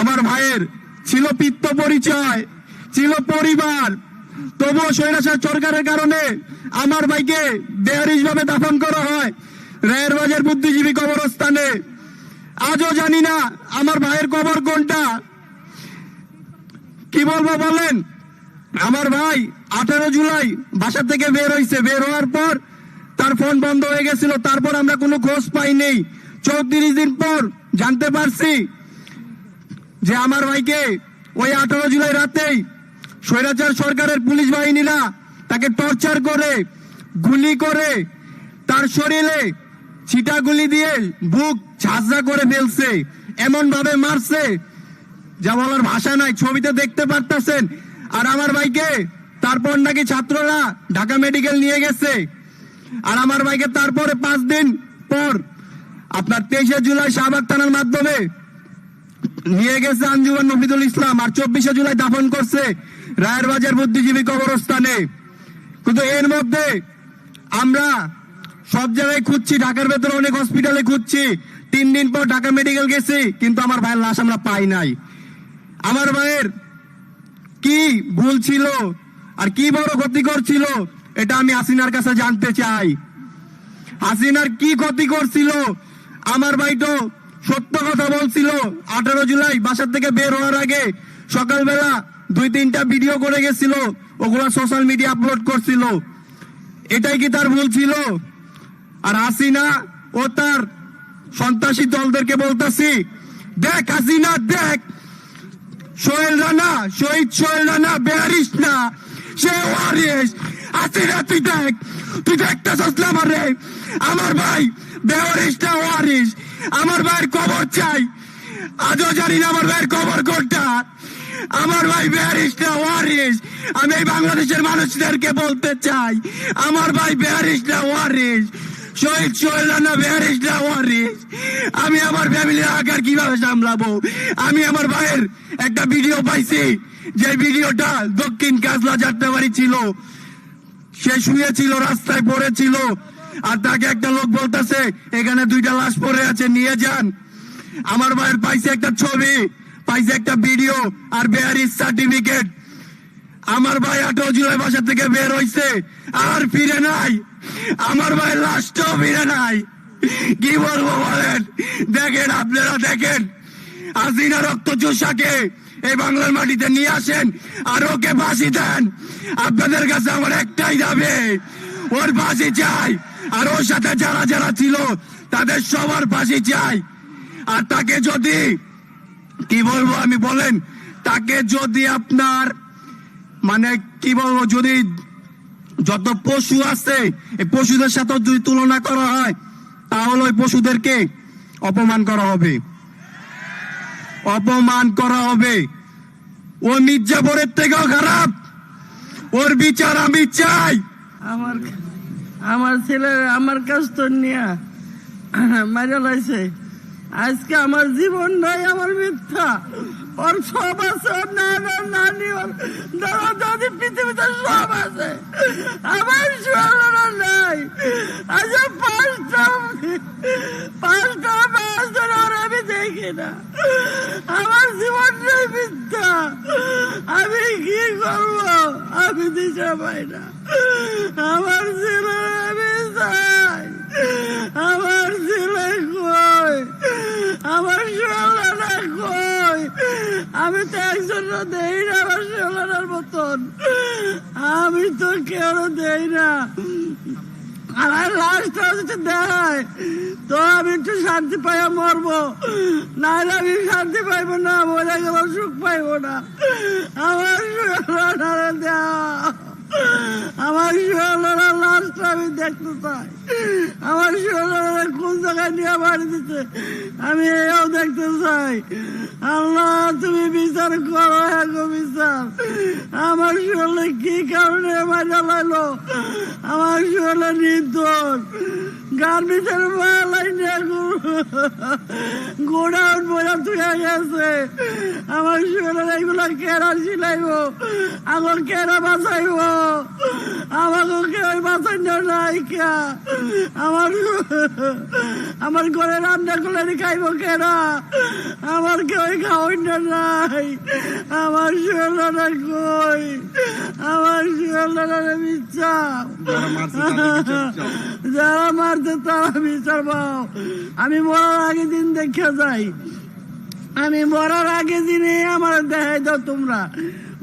আমার ভাইয়ের ছিল পিত্ত পরিচয়, ছিল পরিবার। তবুও স্বৈরাচার সরকারের কারণে আমার ভাইকে বেহারিস ভাবে দাফন করা হয় রায়ের বাজার বুদ্ধিজীবী কবরস্থানে। আজও জানি না আমার ভাইয়ের কবর কোনটা। কি বলব বলেন? আমার ভাই আঠারো জুলাই বাসা থেকে বের হয়েছে বের হওয়ার পর তার ফোন বন্ধ হয়ে গেছিল। তারপর আমরা কোনো খোঁজ পাইনি। চৌত্রিশ দিন পর জানতে পারছি যে আমার ভাইকে ওই আঠারো জুলাই রাতেই স্বৈরাচার সরকারের পুলিশ বাহিনীরা তাকে টর্চার করে, গুলি করে, তার শরীরে ছিটা গুলি দিয়ে বুক ঝাঁঝরা করে ফেলছে এমন ভাবে মারছে, যা বলার ভাষা নাই, ছবিতে দেখতে পারতেছেন। আর আমার ভাইকে তারপর নাকি ছাত্ররা ঢাকা মেডিকেল নিয়ে গেছে। আর আমার ভাইকে তারপরে পাঁচ দিন পর, আপনার তেইশে জুলাই শাহবাগ থানার মাধ্যমে নিয়ে গেছে আঞ্জুমান মফিদুল ইসলাম আর চব্বিশে জুলাই দাফন করছে রায়ের বাজার বুদ্ধিজীবী কবরস্থানে। কিন্তু এর মধ্যে আমরা সব জায়গায় খুঁজছি, ঢাকার ভেতরে অনেক হসপিটালে খুঁজছি। তিন দিন পর ঢাকা মেডিকেল গেছি, কিন্তু আমার ভাইয়ের লাশ আমরা পাই নাই। আমার ভাইয়ের কি ভুল ছিল আর কি বড় ক্ষতিকর ছিল, এটা আমি হাসিনার কাছে জানতে চাই। হাসিনার কি ক্ষতি করছিল আমার ভাই তো সত্য কথা বলছিল। আঠারো জুলাই বাসার থেকে বের হওয়ার আগে সকালবেলা দুই তিনটা ভিডিও করে গেছিল। ওগুলা সোশ্যাল মিডিয়া আপলোড করছিল। এটাই কি তার ভুল ছিল? আর হাসিনা ও তার সন্ত্রাসী দলদেরকে বলতাছি, দেখ হাসিনা, দেখ, সোহেল রানা, শহীদ সোহেল রানা বেয়ারিস না, সে ওয়ারিস হাসিনা, তুই দেখ, তুই দেখতে সসলা আমার রে আমার ভাই বেয়ারিস না ওয়ারিস আমার ভাইয়ের কবর চাই। আজও জানি না আমার ভাইয়ের কবর কোনটা। আমার ভাই বেয়ারিস না ওয়ারিস আমি এই বাংলাদেশের মানুষদেরকে বলতে চাই, আমার ভাই বেয়ারিস না ওয়ারিস শহীদ সোহেল রানা বেয়ারিস না ওয়ারিস আমি আমার ফ্যামিলির আকার কীভাবে সামলাবো? আমি আমার ভাইয়ের একটা ভিডিও পাইছি যে ভিডিওটা দক্ষিণ কাজলা যাত্রাবাড়ি ছিল। সে শুয়েছিল, রাস্তায় পড়েছিল। আর তাকে একটা লোক বলতেছে, এখানে দুইটা লাশ পড়ে আছে, নিয়ে যান। আমার ভাইয়ের পাইছে একটা ছবি, পাইছে একটা ভিডিও আর বেয়ারিস সার্টিফিকেট। আমার ভাই আঠারো জুলাই বাসা থেকে বের হইছে, আর ফিরে নাই। আমার ভাই লাশটাও ফিরে নাই। কি বলব বলেন? দেখেন, আপনারা দেখেন। হাসিনা রক্ত চোষাকে এই বাংলার মাটিতে নিয়ে আসেন আর ওকে ফাঁসি দেন। আপনাদের কাছে আমার একটাই দাবি ওর ফাঁসি চাই। আর ওর সাথে যারা যারা ছিল, তাদের সবার ফাঁসি চাই। আর তাকে যদি, কি বলব আমি বলেন, তাকে যদি আপনার মানে কি বলব, যদি যত পশু আছে, এই পশুদের সাথে যদি তুলনা করা হয়, তাহলে ওই পশুদেরকে অপমান করা হবে। অপমান করা হবে। ও মির্জাপুরের থেকেও খারাপ। ওর বিচার আমি চাই। আমার আমার ছেলে, আমার কাছ তো নিয়ে মারা লাইছে। আজকে আমার জীবন নাই, আমার মিথ্যা। ওর সব আছে, ওর নানা, নানি, ওর দাদা, দাদি, পৃথিবীতে সব আছে। আমার সোনারা নাই। আজ পাঁচটা পাঁচটা মাস ধরে ওর আমি দেখি না। আমার জীবনটাই মিথ্যা। আমি কি করব? আমি দিশা পাই না। আমার ছেলে আমি আমার ছেলে কই? আমার সোলারা কই? আমি তো একজন দেই না আমার সোলারার মতন। আমি তো কেউ দেই না? আমার লাশটা যদি দেয়। তো আমি একটু শান্তি পাইয়া মরবো। নাহলে আমি শান্তি পাইবো না, মরে গেল সুখ পাইবো না। আমার দেওয়া আমার সোনারা লাশটা আমি দেখতে চাই। আমার সোনারা কোন জায়গায় নিয়ে বাড়ি দিতে? আমি এও দেখতে চাই। আল্লাহ, তুমি বিচার করো এগো বিচার। আমার শরীরে কি কারণে মারা লাগল আমার শরীরে নির্দোষ। গার্মেন্টের মালাই গোডাউন বোঝা তুলে গেছে। আমার এগুলো কেরা সিলাইব আমার কেরা বাঁচাইব আমাকে কেউ বাঁচাইন নাই কে আমার আমার ঘরে রান্না করলে খাইব কেনা আমার কেউ খাওয়াইন নাই। আমার শরীরটা কই? আমার শরীরটা মিথ্যা যারা মারছে তারা বিচার পাও। আমি মরার আগে দিন দেখে যাই। আমি মরার আগে দিনে আমার দেখাই দাও তোমরা।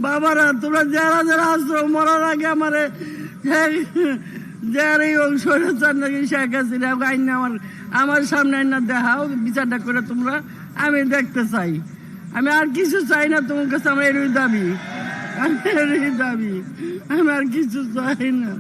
বাবারা, তোমরা যারা যারা আসছো মরার আগে আমারে যারাই অংশ চান নাকি শেখ হাসিনা আইন আমার আমার সামনে আইনা দেখাও বিচারটা করে তোমরা, আমি দেখতে চাই। আমি আর কিছু চাই না তোমার কাছে, আমার এরই দাবি। আমার এরই দাবি। আমি আর কিছু চাই না।